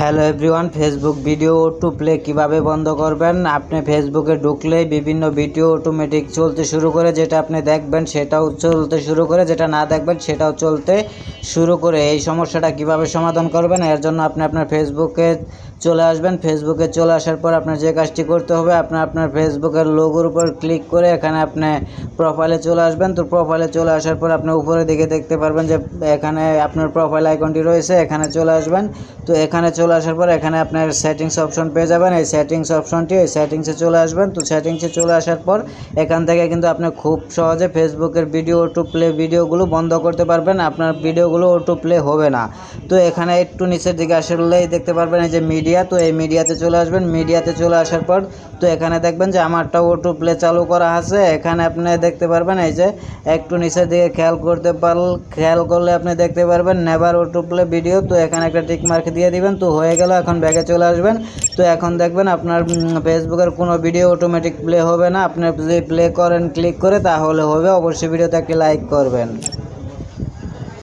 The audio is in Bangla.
Hello everyone Facebook video to play কীভাবে বন্ধ করবেন? আপনি ফেসবুকে ঢুকলেই বিভিন্ন ভিডিও অটোমেটিক চলতে শুরু করে, যেটা আপনি দেখবেন সেটাও চলতে শুরু করে, যেটা না দেখবেন সেটাও চলতে শুরু করে। এই সমস্যাটা কীভাবে সমাধান করবেন? এর জন্য আপনি আপনার ফেসবুকে চলে আসবেন। ফেসবুকে চলে আসার পর আপনার যে কাজটি করতে হবে আপনার আপনার ফেসবুকের লোগোর উপর ক্লিক করে এখানে আপনি প্রোফাইলে চলে আসবেন। তো প্রোফাইলে চলে আসার পর আপনি উপরের দিকে দেখতে পারবেন যে এখানে আপনার প্রোফাইল আইকনটি রয়েছে, এখানে চলে আসবেন। তো এখানে চলে আসার পর এখানে আপনার সেটিংস অপশন পেয়ে যাবেন। এই সেটিংস অপশনটি এই সেটিংসে চলে আসবেন। তো সেটিংসে চলে আসার পর এখান থেকে কিন্তু আপনি খুব সহজে ফেসবুকের ভিডিও টু প্লে ভিডিওগুলো বন্ধ করতে পারবেন। আপনার ভিডিওগুলো অটো প্লে হবে না। তো এখানে একটু নিচের দিকে আসলেই দেখতে পারবেন এই যে মিডিয়া তো এই মিডিয়াতে চলে আসবেন। মিডিয়াতে চলে আসার পর তো এখানে দেখবেন যে আমারটা অটো প্লে চালু করা আছে। এখানে আপনি দেখতে পারবেন এই যে একটু নিচের দিকে খেয়াল করতে পার, খেয়াল করলে আপনি দেখতে পারবেন। নেভার অটো প্লে ভিডিও তো এখানে একটা টিক মার্ক দিয়ে দিবেন। তো হয়ে গেল, এখন ব্যাগে চলে আসবেন। তো এখন দেখবেন আপনার ফেসবুকের কোনো ভিডিও অটোমেটিক প্লে হবে না। আপনি যদি প্লে করেন ক্লিক করে, তাহলে হবে। অবশ্যই ভিডিওতে একটি লাইক করবেন।